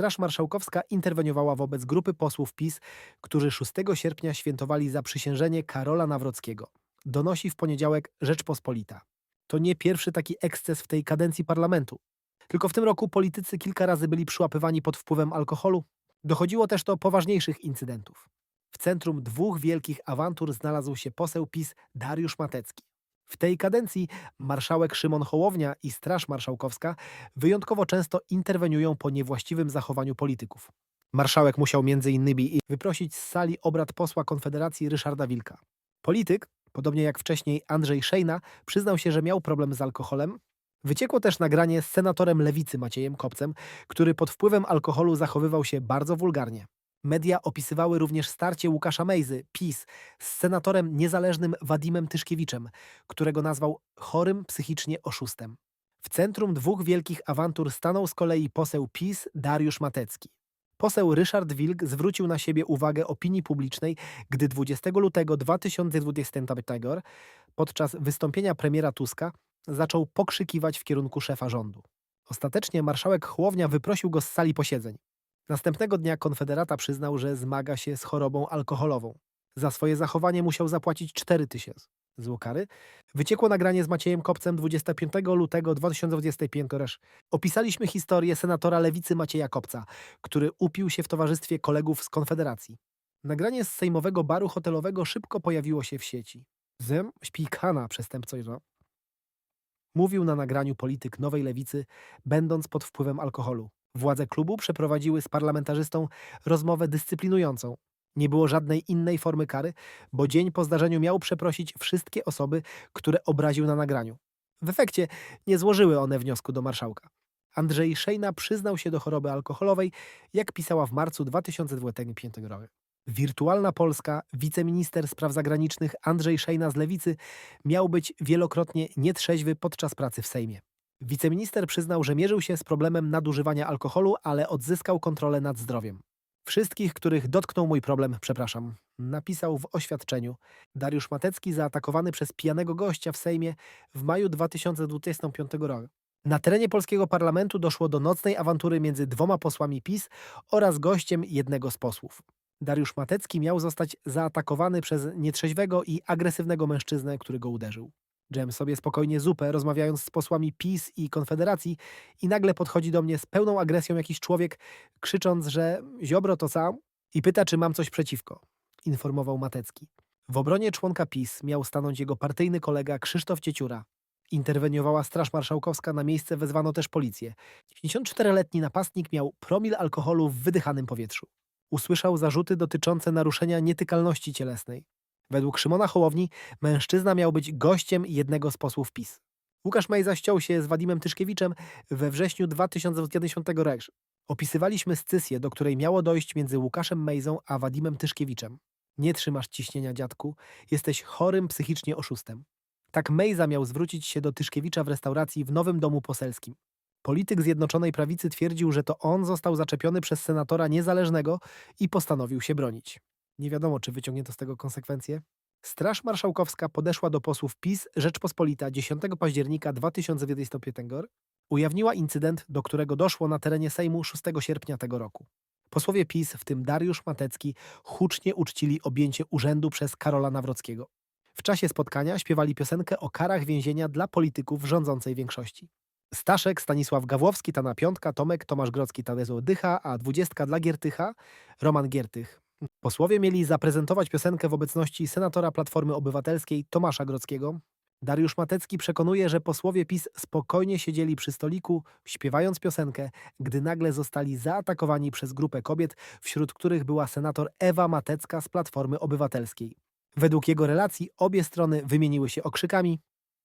Straż Marszałkowska interweniowała wobec grupy posłów PiS, którzy 6 sierpnia świętowali zaprzysiężenie Karola Nawrockiego. Donosi w poniedziałek Rzeczpospolita. To nie pierwszy taki eksces w tej kadencji parlamentu. Tylko w tym roku politycy kilka razy byli przyłapywani pod wpływem alkoholu. Dochodziło też do poważniejszych incydentów. W centrum dwóch wielkich awantur znalazł się poseł PiS Dariusz Matecki. W tej kadencji marszałek Szymon Hołownia i Straż Marszałkowska wyjątkowo często interweniują po niewłaściwym zachowaniu polityków. Marszałek musiał m.in. wyprosić z sali obrad posła Konfederacji Ryszarda Wilka. Polityk, podobnie jak wcześniej Andrzej Szejna, przyznał się, że miał problem z alkoholem. Wyciekło też nagranie z senatorem Lewicy Maciejem Kopcem, który pod wpływem alkoholu zachowywał się bardzo wulgarnie. Media opisywały również starcie Łukasza Mejzy, PiS, z senatorem niezależnym Wadimem Tyszkiewiczem, którego nazwał chorym psychicznie oszustem. W centrum dwóch wielkich awantur stanął z kolei poseł PiS Dariusz Matecki. Poseł Ryszard Wilk zwrócił na siebie uwagę opinii publicznej, gdy 20 lutego 2025 podczas wystąpienia premiera Tuska zaczął pokrzykiwać w kierunku szefa rządu. Ostatecznie marszałek Chłownia wyprosił go z sali posiedzeń. Następnego dnia konfederata przyznał, że zmaga się z chorobą alkoholową. Za swoje zachowanie musiał zapłacić 4 tysiące zł kary. Wyciekło nagranie z Maciejem Kopcem 25 lutego 2025 r. Opisaliśmy historię senatora lewicy Macieja Kopca, który upił się w towarzystwie kolegów z Konfederacji. Nagranie z sejmowego baru hotelowego szybko pojawiło się w sieci. Zem śpi kana przestępczo. Mówił na nagraniu polityk Nowej Lewicy, będąc pod wpływem alkoholu. Władze klubu przeprowadziły z parlamentarzystą rozmowę dyscyplinującą. Nie było żadnej innej formy kary, bo dzień po zdarzeniu miał przeprosić wszystkie osoby, które obraził na nagraniu. W efekcie nie złożyły one wniosku do marszałka. Andrzej Szejna przyznał się do choroby alkoholowej, jak pisała w marcu 2025 roku. Wirtualna Polska, wiceminister spraw zagranicznych Andrzej Szejna z Lewicy miał być wielokrotnie nietrzeźwy podczas pracy w Sejmie. Wiceminister przyznał, że mierzył się z problemem nadużywania alkoholu, ale odzyskał kontrolę nad zdrowiem. Wszystkich, których dotknął mój problem, przepraszam, napisał w oświadczeniu. Dariusz Matecki zaatakowany przez pijanego gościa w Sejmie w maju 2025 roku. Na terenie polskiego parlamentu doszło do nocnej awantury między dwoma posłami PiS oraz gościem jednego z posłów. Dariusz Matecki miał zostać zaatakowany przez nietrzeźwego i agresywnego mężczyznę, który go uderzył. Dżem sobie spokojnie zupę, rozmawiając z posłami PiS i Konfederacji i nagle podchodzi do mnie z pełną agresją jakiś człowiek, krzycząc, że ziobro to sam i pyta, czy mam coś przeciwko, informował Matecki. W obronie członka PiS miał stanąć jego partyjny kolega Krzysztof Cieciura. Interweniowała Straż Marszałkowska, na miejsce wezwano też policję. 54-letni napastnik miał promil alkoholu w wydychanym powietrzu. Usłyszał zarzuty dotyczące naruszenia nietykalności cielesnej. Według Szymona Hołowni mężczyzna miał być gościem jednego z posłów PiS. Łukasz Mejza ściął się z Wadimem Tyszkiewiczem we wrześniu 2010 roku. Opisywaliśmy scysję, do której miało dojść między Łukaszem Mejzą a Wadimem Tyszkiewiczem. Nie trzymasz ciśnienia, dziadku. Jesteś chorym psychicznie oszustem. Tak Mejza miał zwrócić się do Tyszkiewicza w restauracji w Nowym Domu Poselskim. Polityk Zjednoczonej Prawicy twierdził, że to on został zaczepiony przez senatora niezależnego i postanowił się bronić. Nie wiadomo, czy wyciągnięto z tego konsekwencje. Straż Marszałkowska podeszła do posłów PiS Rzeczpospolita 10 października 2025 ujawniła incydent, do którego doszło na terenie Sejmu 6 sierpnia tego roku. Posłowie PiS, w tym Dariusz Matecki, hucznie uczcili objęcie urzędu przez Karola Nawrockiego. W czasie spotkania śpiewali piosenkę o karach więzienia dla polityków rządzącej większości. Staszek, Stanisław Gawłowski, Tana Piątka, Tomek, Tomasz Grodzki, Tadeusz Dycha, a dwudziestka dla Giertycha, Roman Giertych. Posłowie mieli zaprezentować piosenkę w obecności senatora Platformy Obywatelskiej Tomasza Grodzkiego. Dariusz Matecki przekonuje, że posłowie PiS spokojnie siedzieli przy stoliku, śpiewając piosenkę, gdy nagle zostali zaatakowani przez grupę kobiet, wśród których była senator Ewa Matecka z Platformy Obywatelskiej. Według jego relacji obie strony wymieniły się okrzykami,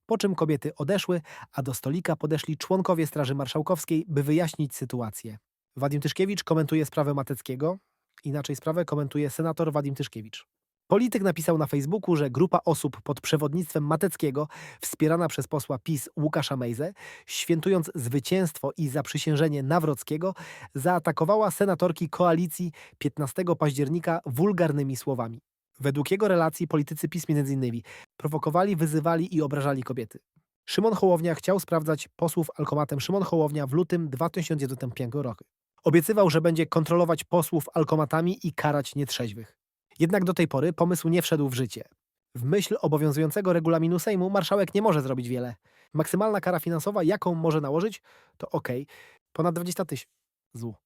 po czym kobiety odeszły, a do stolika podeszli członkowie Straży Marszałkowskiej, by wyjaśnić sytuację. Wadim Tyszkiewicz komentuje sprawę Mateckiego, inaczej sprawę komentuje senator Wadim Tyszkiewicz. Polityk napisał na Facebooku, że grupa osób pod przewodnictwem Mateckiego, wspierana przez posła PiS Łukasza Mejzę, świętując zwycięstwo i zaprzysiężenie Nawrockiego, zaatakowała senatorki koalicji 15 października wulgarnymi słowami. Według jego relacji politycy PiS m.in. prowokowali, wyzywali i obrażali kobiety. Szymon Hołownia chciał sprawdzać posłów alkomatem Szymon Hołownia w lutym 2025 roku. Obiecywał, że będzie kontrolować posłów alkomatami i karać nietrzeźwych. Jednak do tej pory pomysł nie wszedł w życie. W myśl obowiązującego regulaminu Sejmu marszałek nie może zrobić wiele. Maksymalna kara finansowa, jaką może nałożyć, to ok, ponad 20 tysięcy.